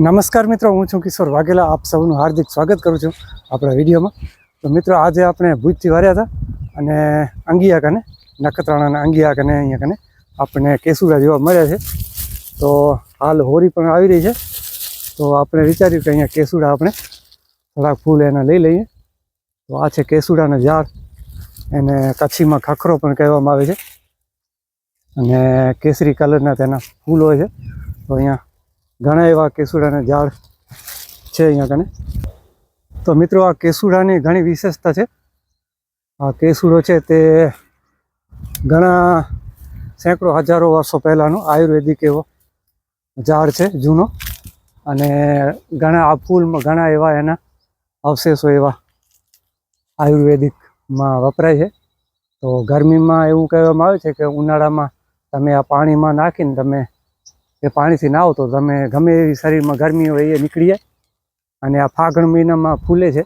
નમસ્કાર મિત્રો, હું છું કિશોર વાઘેલા. આપ સૌનું હાર્દિક સ્વાગત કરું છું આપણા વિડીયોમાં. તો મિત્રો, આજે આપણે ભુજથી વાર્યા હતા અને અંગિયા કને, નખત્રાણાના અંગિયા કને, અહીંયા કને આપણને કેસુડા જોવા મળ્યા છે. તો હાલ હોળી પણ આવી રહી છે. તો આપણે વિચાર્યું કે અહીંયા કેસુડા આપણે થોડાક ફૂલ એના લઈ લઈએ. તો આ છે કેસુડાના ઝાડ. એને કચ્છીમાં ખખરો પણ કહેવામાં આવે છે. અને કેસરી કલરના તેના ફૂલ હોય છે. તો અહીંયા ઘણા એવા કેસુડાના ઝાડ છે અહીંયા કને. તો મિત્રો આ કેસુડાની ઘણી વિશેષતા છે. આ કેસુડો છે તે ઘણા સેંકડો હજારો વર્ષો પહેલાંનો આયુર્વેદિક એવો ઝાડ છે, જૂનો. અને ઘણા આ ફૂલમાં ઘણા એવા એના અવશેષો એવા આયુર્વેદિકમાં વપરાય છે. તો ગરમીમાં એવું કહેવામાં આવે છે કે ઉનાળામાં તમે આ પાણીમાં નાખીને તમે એ પાણીથી નાહો તો તમે ગમે એવી શરીરમાં ગરમી હોય એ નીકળી જાય. અને આ ફાગણ મહિનામાં ફૂલે છે.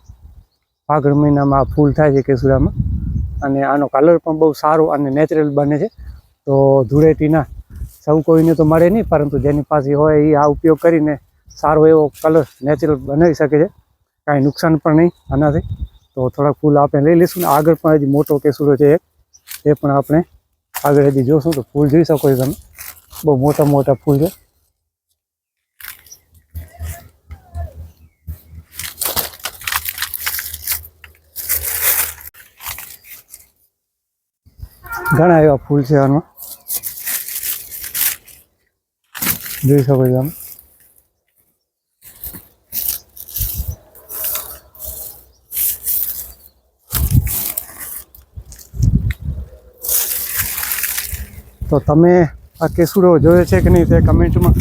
ફાગણ મહિનામાં આ ફૂલ થાય છે કેસુડામાં. અને આનો કલર પણ બહુ સારો અને નેચરલ બને છે. તો ધૂળેટીના સૌ કોઈને તો મળે નહીં, પરંતુ જેની પાસે હોય એ આ ઉપયોગ કરીને સારો એવો કલર નેચરલ બનાવી શકે છે. કાંઈ નુકસાન પણ નહીં આનાથી. તો થોડાક ફૂલ આપણે લઈ લઈશું ને આગળ પણ હજી મોટો કેસુડો છે એ પણ આપણે આગળ હજી જોશું તો ફૂલ જોઈ શકો છો તમે. બહુ મોટા મોટા ફૂલ છે. ઘણા એવા ફૂલ છે આમાં. જોઈ શકો છો તો તમે આ કેસુડો જોયો છે કે નહીં તે કમેન્ટમાં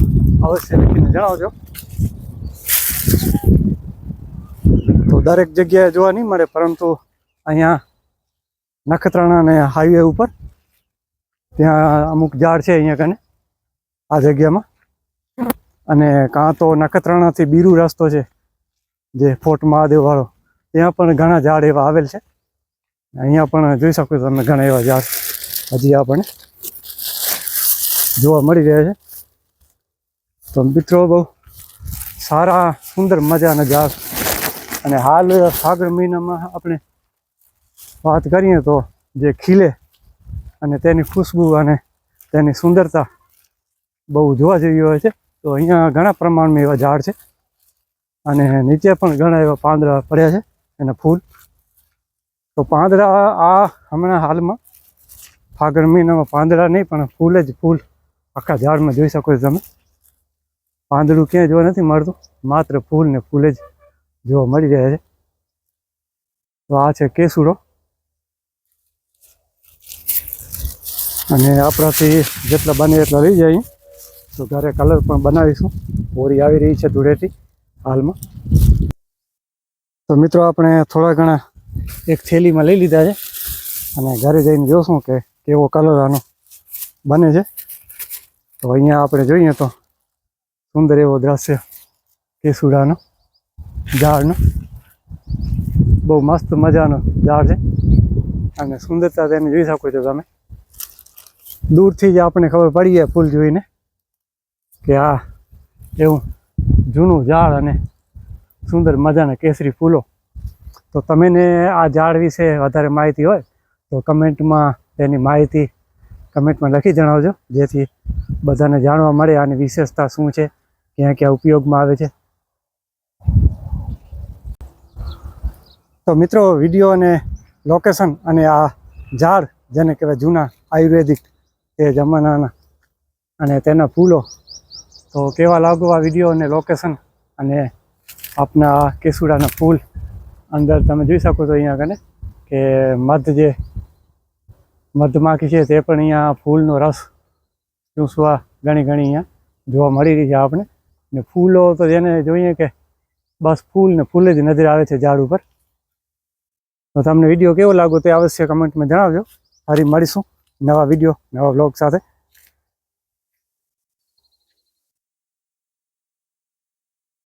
અવશ્ય લખીને જણાવજો. તો દરેક જગ્યાએ જોવા નહીં મળે, પરંતુ અહીંયા નખત્રાણા અને હાઈવે ઉપર ત્યાં અમુક ઝાડ છે અહીંયા કને, આ જગ્યામાં. અને કાં તો નખત્રાણાથી બીરુ રસ્તો છે, જે ફોર્ટ મહાદેવવાળો ત્યાં પણ ઘણા ઝાડ એવા આવેલ છે. અહીંયા પણ જોઈ શકો તમે ઘણા એવા ઝાડ. હજી આપણને જોવા મળી રહ્યા છે. તો મિત્રો બહુ સારા, સુંદર મજાના ઝાડ અને હાલ ફાગણ મહિનામાં આપણે વાત કરીએ તો જે ખીલે અને તેની ખુશ્બુ અને તેની સુંદરતા બહુ જોવા જેવી હોય છે. તો અહીંયા ઘણા પ્રમાણમાં એવા ઝાડ છે. અને નીચે પણ ઘણા એવા પાંદડા પડ્યા છે એના ફૂલ. તો પાંદડા આ હમણાં હાલમાં ફાગણ મહિનામાં પાંદડા નહીં, પણ ફૂલ જ ફૂલ આખા ઝાડમાં જોઈ શકો છો તમે. પાંદડું ક્યાંય જોવા નથી મળતું, માત્ર ફૂલ ને ફૂલે જ જોવા મળી રહ્યા છે. તો આ છે કેસુડો. અને આપણાથી જેટલા બને એટલા લઈ જઈએ તો ઘરે કલર પણ બનાવીશું. હોળી આવી રહી છે ધૂળેટી હાલમાં. તો મિત્રો આપણે થોડા ઘણા એક થેલીમાં લઈ લીધા છે. અને ઘરે જઈને જોશું કે કેવો કલર આનો બને છે. તો અહીંયા આપણે જોઈએ તો સુંદર એવો દ્રશ્ય, કેસુડાનો ઝાડનો. બહુ મસ્ત મજાનો ઝાડ છે અને સુંદરતા તેને જોઈ શકો છો તમે. દૂરથી જ આપણને ખબર પડી જાય ફૂલ જોઈને કે આ એવું જૂનું ઝાડ અને સુંદર મજાના કેસરી ફૂલો. તો તમને આ ઝાડ વિશે વધારે માહિતી હોય તો કમેન્ટમાં તેની માહિતી કમેન્ટમાં લખી જણાવજો, જેથી બધાને જાણવા મળે આની વિશેષતા શું છે, ક્યાં ક્યાં ઉપયોગમાં આવે છે. તો મિત્રો વીડિયો અને લોકેશન અને આ ઝાડ, જેને કહેવાય જૂના આયુર્વેદિક તે જમાનાના અને તેના ફૂલો, તો કેવા લાગુ આ વીડિયો અને લોકેશન અને આપના કેસુડાના ફૂલ અંદર તમે જોઈ શકો છો અહીંયા કને કે મધ જે મધમાખી છે તે પણ અહીંયા ફૂલનો રસ ચૂસવા ઘણી ઘણી અહીંયા જોવા મળી રહી છે આપણે ને ફૂલો તો જેને જોઈએ કે બસ ફૂલ ને ફૂલ જ નજર આવે છે ઝાડ ઉપર. તો તમને વીડિયો કેવો લાગો તે અવશ્ય કમેન્ટમાં જણાવજો. ફરી મળીશું નવા વીડિયો, નવા બ્લોગ સાથે.